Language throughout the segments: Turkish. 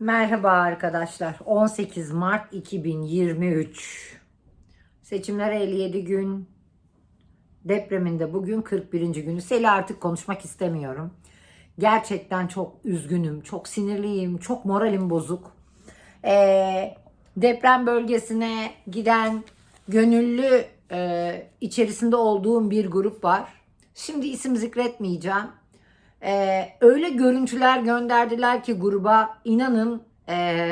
Merhaba arkadaşlar. 18 Mart 2023. Seçimlere 57 gün. Depreminde bugün 41. günü. Seli artık konuşmak istemiyorum. Gerçekten çok üzgünüm, çok sinirliyim, çok moralim bozuk. Ee, deprem bölgesine giden gönüllü e, içerisinde olduğum bir grup var. Şimdi isim zikretmeyeceğim. Ee, öyle görüntüler gönderdiler ki gruba inanın e,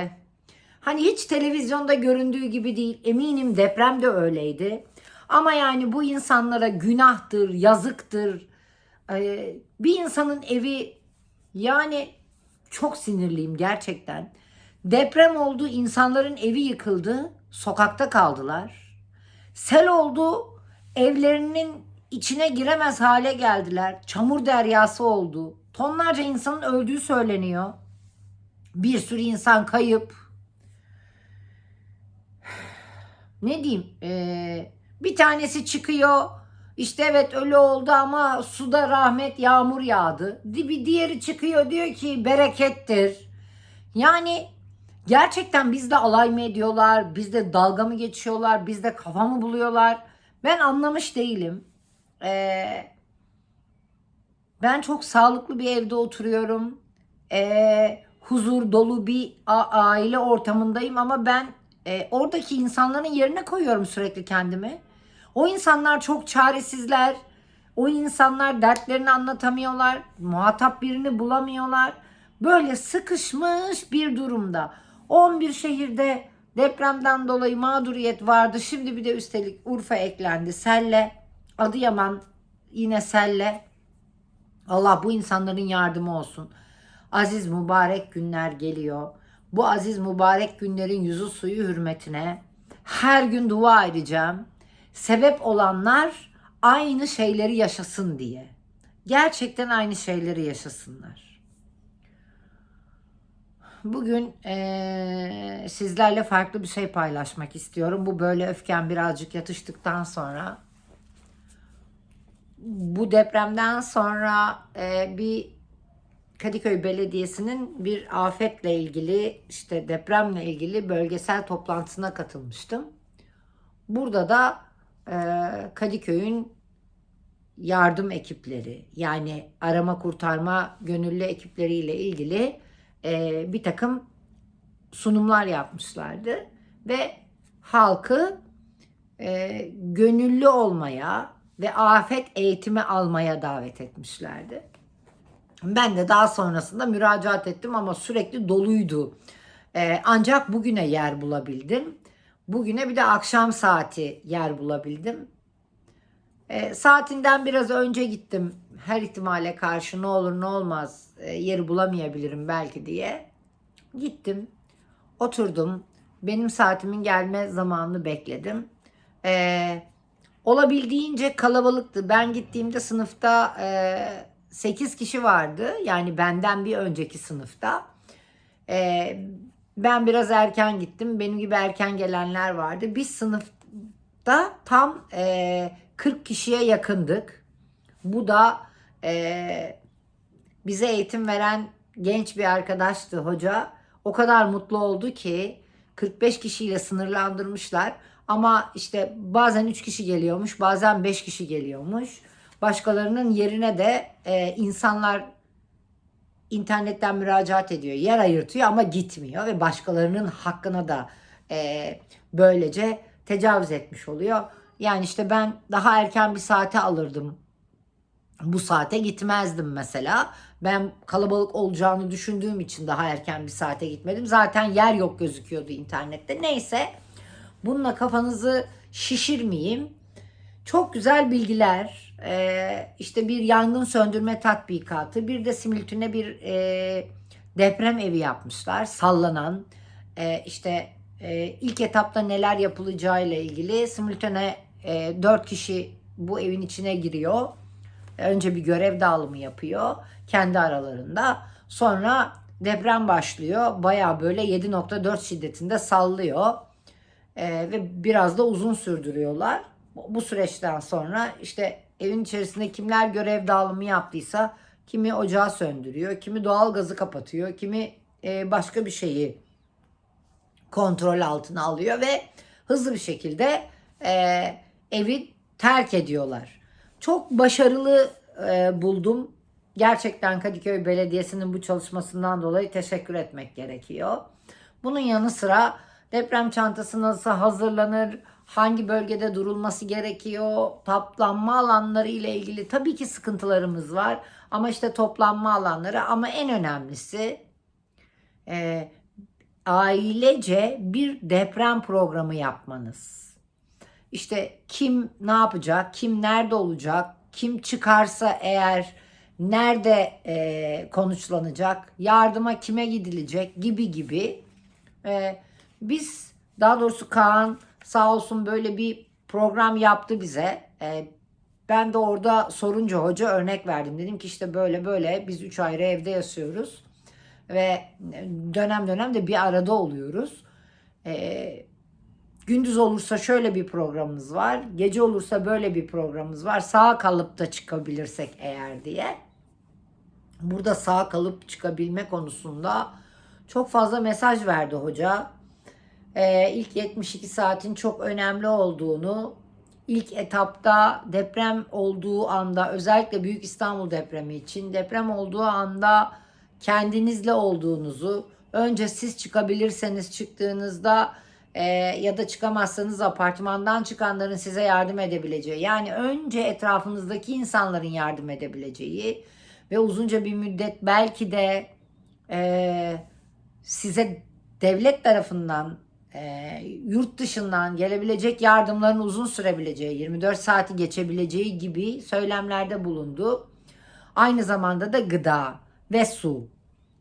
hani hiç televizyonda göründüğü gibi değil eminim deprem de öyleydi. Ama yani bu insanlara günahtır, yazıktır. Ee, bir insanın evi yani çok sinirliyim gerçekten. Deprem oldu, insanların evi yıkıldı, sokakta kaldılar. Sel oldu, evlerinin içine giremez hale geldiler. Çamur deryası oldu. Tonlarca insanın öldüğü söyleniyor. Bir sürü insan kayıp. Ne diyeyim? Ee, bir tanesi çıkıyor. İşte evet ölü oldu ama suda rahmet yağmur yağdı. Bir diğeri çıkıyor diyor ki berekettir. Yani gerçekten bizde alay mı ediyorlar? Bizde dalga mı geçiyorlar? Bizde kafa mı buluyorlar? Ben anlamış değilim. Ee, ben çok sağlıklı bir evde oturuyorum. Ee, huzur dolu bir aile ortamındayım ama ben e, oradaki insanların yerine koyuyorum sürekli kendimi. O insanlar çok çaresizler. O insanlar dertlerini anlatamıyorlar. Muhatap birini bulamıyorlar. Böyle sıkışmış bir durumda. 11 şehirde depremden dolayı mağduriyet vardı. Şimdi bir de üstelik Urfa eklendi. Selle, Adıyaman yine selle. Allah bu insanların yardımı olsun. Aziz mübarek günler geliyor. Bu aziz mübarek günlerin yüzü suyu hürmetine her gün dua edeceğim. Sebep olanlar aynı şeyleri yaşasın diye. Gerçekten aynı şeyleri yaşasınlar. Bugün eee, sizlerle farklı bir şey paylaşmak istiyorum. Bu böyle öfkem birazcık yatıştıktan sonra bu depremden sonra e, bir Kadıköy Belediyesi'nin bir afetle ilgili işte depremle ilgili bölgesel toplantısına katılmıştım. Burada da e, Kadıköy'ün yardım ekipleri yani arama kurtarma gönüllü ekipleriyle ilgili e, bir takım sunumlar yapmışlardı ve halkı e, gönüllü olmaya ve afet eğitimi almaya davet etmişlerdi. Ben de daha sonrasında müracaat ettim ama sürekli doluydu. Ee, ancak bugüne yer bulabildim. Bugüne bir de akşam saati yer bulabildim. Ee, saatinden biraz önce gittim. Her ihtimale karşı ne olur ne olmaz e, yeri bulamayabilirim belki diye. Gittim, oturdum. Benim saatimin gelme zamanını bekledim. Ee, olabildiğince kalabalıktı. Ben gittiğimde sınıfta e, 8 kişi vardı. Yani benden bir önceki sınıfta. E, ben biraz erken gittim. Benim gibi erken gelenler vardı. Biz sınıfta tam e, 40 kişiye yakındık. Bu da e, bize eğitim veren genç bir arkadaştı hoca. O kadar mutlu oldu ki 45 kişiyle sınırlandırmışlar. Ama işte bazen 3 kişi geliyormuş, bazen 5 kişi geliyormuş. Başkalarının yerine de e, insanlar internetten müracaat ediyor, yer ayırtıyor ama gitmiyor ve başkalarının hakkına da e, böylece tecavüz etmiş oluyor. Yani işte ben daha erken bir saate alırdım. Bu saate gitmezdim mesela. Ben kalabalık olacağını düşündüğüm için daha erken bir saate gitmedim. Zaten yer yok gözüküyordu internette. Neyse bununla kafanızı şişirmeyeyim. Çok güzel bilgiler, e, işte bir yangın söndürme tatbikatı, bir de simültüne bir e, deprem evi yapmışlar. Sallanan, e, işte e, ilk etapta neler yapılacağıyla ilgili simültüne e, 4 kişi bu evin içine giriyor. Önce bir görev dağılımı yapıyor kendi aralarında. Sonra deprem başlıyor. Baya böyle 7.4 şiddetinde sallıyor. Ee, ve biraz da uzun sürdürüyorlar. Bu süreçten sonra işte evin içerisinde kimler görev dağılımı yaptıysa kimi ocağı söndürüyor, kimi doğal gazı kapatıyor, kimi e, başka bir şeyi kontrol altına alıyor ve hızlı bir şekilde e, evi terk ediyorlar. Çok başarılı e, buldum. Gerçekten Kadıköy Belediyesi'nin bu çalışmasından dolayı teşekkür etmek gerekiyor. Bunun yanı sıra deprem çantası nasıl hazırlanır, hangi bölgede durulması gerekiyor, toplanma alanları ile ilgili tabii ki sıkıntılarımız var. Ama işte toplanma alanları ama en önemlisi e, ailece bir deprem programı yapmanız. İşte kim ne yapacak, kim nerede olacak, kim çıkarsa eğer nerede e, konuşlanacak, yardıma kime gidilecek gibi gibi. E, biz daha doğrusu Kaan sağ olsun böyle bir program yaptı bize. E, ben de orada sorunca hoca örnek verdim. Dedim ki işte böyle böyle biz üç ayrı evde yaşıyoruz ve dönem dönem de bir arada oluyoruz. Ee, gündüz olursa şöyle bir programımız var, gece olursa böyle bir programımız var. Sağ kalıp da çıkabilirsek eğer diye. Burada sağ kalıp çıkabilme konusunda çok fazla mesaj verdi hoca. Ee, ilk 72 saatin çok önemli olduğunu, ilk etapta deprem olduğu anda özellikle Büyük İstanbul depremi için deprem olduğu anda kendinizle olduğunuzu önce siz çıkabilirseniz çıktığınızda e, ya da çıkamazsanız apartmandan çıkanların size yardım edebileceği yani önce etrafınızdaki insanların yardım edebileceği ve uzunca bir müddet belki de e, size devlet tarafından e, yurt dışından gelebilecek yardımların uzun sürebileceği 24 saati geçebileceği gibi söylemlerde bulundu. Aynı zamanda da gıda ve su.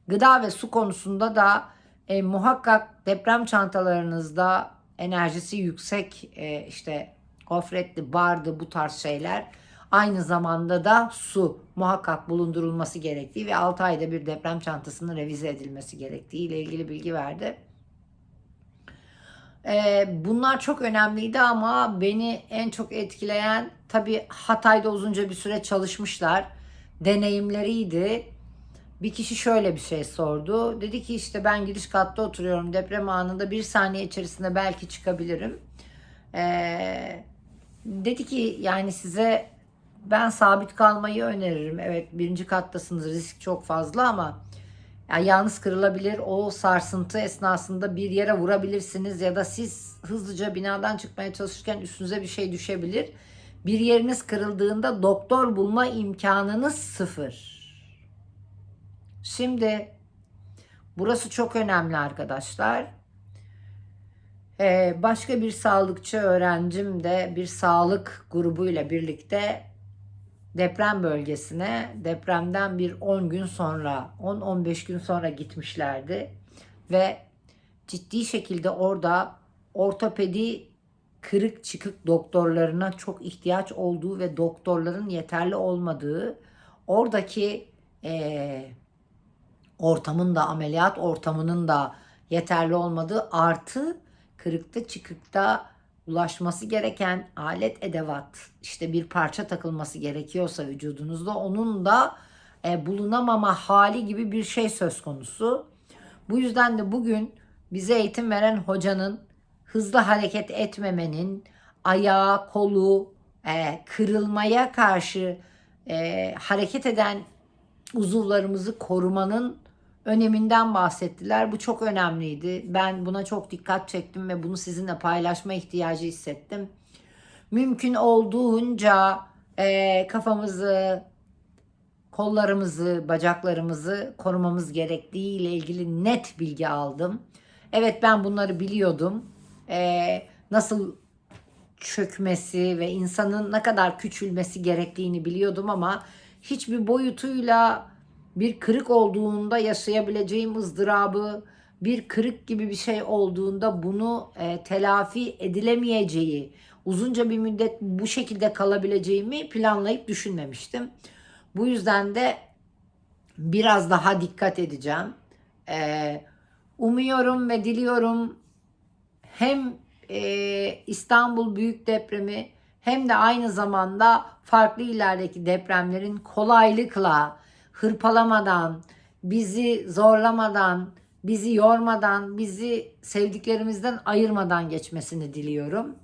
Gıda ve su konusunda da e, muhakkak deprem çantalarınızda enerjisi yüksek e, işte gofretli, bardı bu tarz şeyler aynı zamanda da su muhakkak bulundurulması gerektiği ve 6 ayda bir deprem çantasının revize edilmesi gerektiği ile ilgili bilgi verdi. E, bunlar çok önemliydi ama beni en çok etkileyen tabii Hatay'da uzunca bir süre çalışmışlar. Deneyimleriydi bir kişi şöyle bir şey sordu. Dedi ki işte ben giriş katta oturuyorum. Deprem anında bir saniye içerisinde belki çıkabilirim. Ee, dedi ki yani size ben sabit kalmayı öneririm. Evet birinci kattasınız risk çok fazla ama yani yalnız kırılabilir. O sarsıntı esnasında bir yere vurabilirsiniz ya da siz hızlıca binadan çıkmaya çalışırken üstünüze bir şey düşebilir. Bir yeriniz kırıldığında doktor bulma imkanınız sıfır. Şimdi burası çok önemli arkadaşlar. Ee, başka bir sağlıkçı öğrencim de bir sağlık grubuyla birlikte deprem bölgesine depremden bir 10 gün sonra 10-15 gün sonra gitmişlerdi ve ciddi şekilde orada ortopedi kırık çıkık doktorlarına çok ihtiyaç olduğu ve doktorların yeterli olmadığı oradaki eee ortamın da ameliyat ortamının da yeterli olmadığı artı kırıkta çıkıkta ulaşması gereken alet edevat işte bir parça takılması gerekiyorsa vücudunuzda onun da e, bulunamama hali gibi bir şey söz konusu. Bu yüzden de bugün bize eğitim veren hocanın hızlı hareket etmemenin, ayağı, kolu e, kırılmaya karşı e, hareket eden uzuvlarımızı korumanın öneminden bahsettiler. Bu çok önemliydi. Ben buna çok dikkat çektim ve bunu sizinle paylaşma ihtiyacı hissettim. Mümkün olduğunca e, kafamızı, kollarımızı, bacaklarımızı korumamız gerektiği ile ilgili net bilgi aldım. Evet ben bunları biliyordum. E, nasıl çökmesi ve insanın ne kadar küçülmesi gerektiğini biliyordum ama hiçbir boyutuyla bir kırık olduğunda yaşayabileceğim ızdırabı, bir kırık gibi bir şey olduğunda bunu e, telafi edilemeyeceği, uzunca bir müddet bu şekilde kalabileceğimi planlayıp düşünmemiştim. Bu yüzden de biraz daha dikkat edeceğim. E, umuyorum ve diliyorum hem e, İstanbul büyük depremi hem de aynı zamanda farklı illerdeki depremlerin kolaylıkla hırpalamadan, bizi zorlamadan, bizi yormadan, bizi sevdiklerimizden ayırmadan geçmesini diliyorum.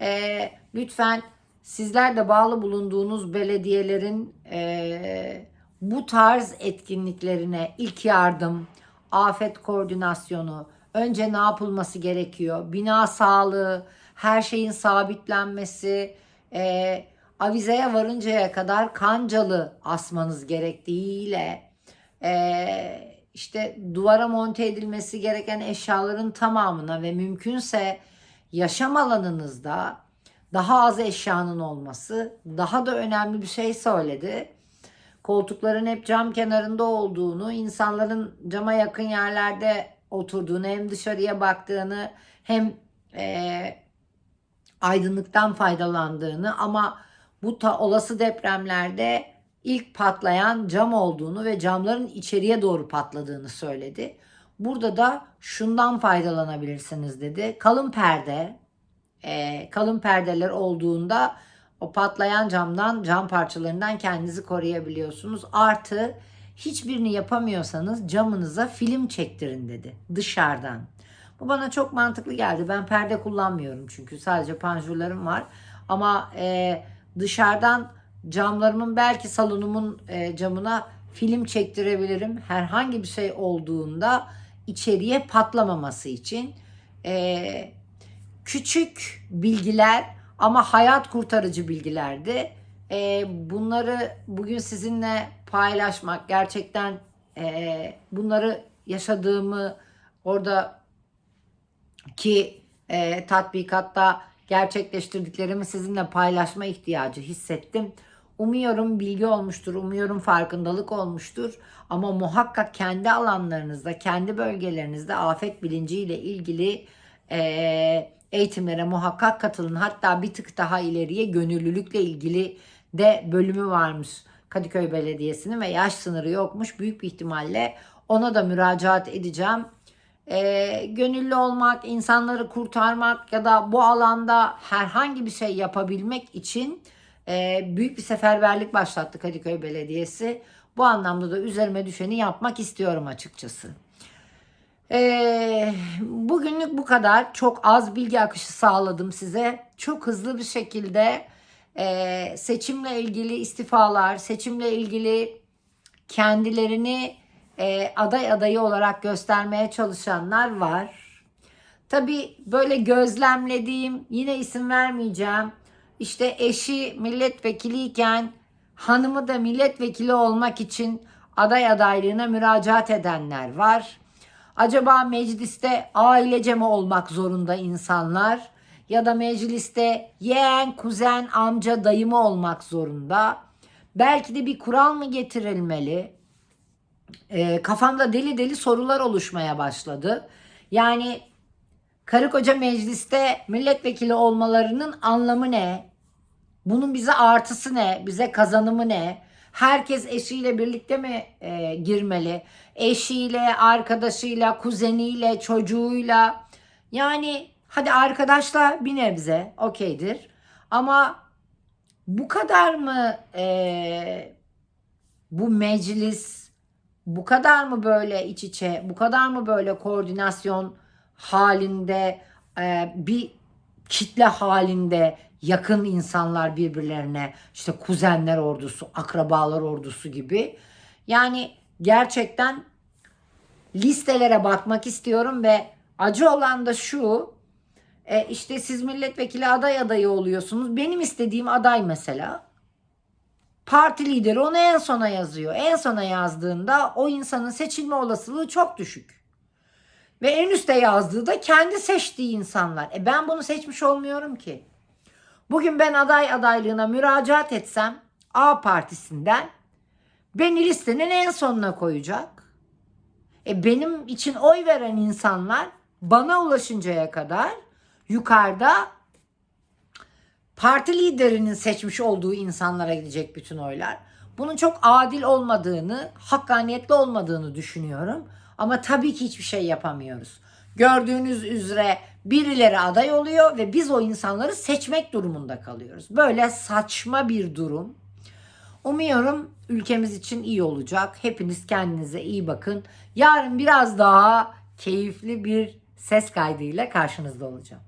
Ee, lütfen sizler de bağlı bulunduğunuz belediyelerin e, bu tarz etkinliklerine ilk yardım, afet koordinasyonu, önce ne yapılması gerekiyor, bina sağlığı, her şeyin sabitlenmesi, e, avizeye varıncaya kadar kancalı asmanız gerektiğiyle e, işte duvara monte edilmesi gereken eşyaların tamamına ve mümkünse yaşam alanınızda daha az eşyanın olması daha da önemli bir şey söyledi. Koltukların hep cam kenarında olduğunu, insanların cama yakın yerlerde oturduğunu, hem dışarıya baktığını, hem e, aydınlıktan faydalandığını ama bu ta olası depremlerde ilk patlayan cam olduğunu ve camların içeriye doğru patladığını söyledi. Burada da şundan faydalanabilirsiniz dedi. Kalın perde, e, kalın perdeler olduğunda o patlayan camdan, cam parçalarından kendinizi koruyabiliyorsunuz. Artı hiçbirini yapamıyorsanız camınıza film çektirin dedi dışarıdan. Bu bana çok mantıklı geldi. Ben perde kullanmıyorum çünkü sadece panjurlarım var. Ama e, dışarıdan camlarımın belki salonumun e, camına film çektirebilirim. Herhangi bir şey olduğunda içeriye patlamaması için. E, küçük bilgiler ama hayat kurtarıcı bilgilerdi. E, bunları bugün sizinle paylaşmak gerçekten e, bunları yaşadığımı orada ki e, tatbikatta gerçekleştirdiklerimi sizinle paylaşma ihtiyacı hissettim. Umuyorum bilgi olmuştur, umuyorum farkındalık olmuştur. Ama muhakkak kendi alanlarınızda, kendi bölgelerinizde afet bilinciyle ilgili e, eğitimlere muhakkak katılın. Hatta bir tık daha ileriye gönüllülükle ilgili de bölümü varmış Kadıköy Belediyesi'nin ve yaş sınırı yokmuş. Büyük bir ihtimalle ona da müracaat edeceğim e, gönüllü olmak, insanları kurtarmak ya da bu alanda herhangi bir şey yapabilmek için e, büyük bir seferberlik başlattı Kadıköy Belediyesi. Bu anlamda da üzerime düşeni yapmak istiyorum açıkçası. E, bugünlük bu kadar. Çok az bilgi akışı sağladım size. Çok hızlı bir şekilde e, seçimle ilgili istifalar, seçimle ilgili kendilerini e, aday adayı olarak göstermeye çalışanlar var. Tabi böyle gözlemlediğim yine isim vermeyeceğim. İşte eşi milletvekiliyken hanımı da milletvekili olmak için aday adaylığına müracaat edenler var. Acaba mecliste ailece mi olmak zorunda insanlar? Ya da mecliste yeğen, kuzen, amca, dayı mı olmak zorunda? Belki de bir kural mı getirilmeli? E, kafamda deli deli sorular oluşmaya başladı. Yani karı koca mecliste milletvekili olmalarının anlamı ne? Bunun bize artısı ne? Bize kazanımı ne? Herkes eşiyle birlikte mi e, girmeli? Eşiyle, arkadaşıyla, kuzeniyle, çocuğuyla. Yani hadi arkadaşla bir nebze okeydir. Ama bu kadar mı e, bu meclis bu kadar mı böyle iç içe, bu kadar mı böyle koordinasyon halinde, e, bir kitle halinde yakın insanlar birbirlerine, işte kuzenler ordusu, akrabalar ordusu gibi. Yani gerçekten listelere bakmak istiyorum ve acı olan da şu, e, işte siz milletvekili aday adayı oluyorsunuz. Benim istediğim aday mesela Parti lideri onu en sona yazıyor. En sona yazdığında o insanın seçilme olasılığı çok düşük. Ve en üste yazdığı da kendi seçtiği insanlar. E ben bunu seçmiş olmuyorum ki. Bugün ben aday adaylığına müracaat etsem A partisinden beni listenin en sonuna koyacak. E benim için oy veren insanlar bana ulaşıncaya kadar yukarıda parti liderinin seçmiş olduğu insanlara gidecek bütün oylar. Bunun çok adil olmadığını, hakkaniyetli olmadığını düşünüyorum. Ama tabii ki hiçbir şey yapamıyoruz. Gördüğünüz üzere birileri aday oluyor ve biz o insanları seçmek durumunda kalıyoruz. Böyle saçma bir durum. Umuyorum ülkemiz için iyi olacak. Hepiniz kendinize iyi bakın. Yarın biraz daha keyifli bir ses kaydıyla karşınızda olacağım.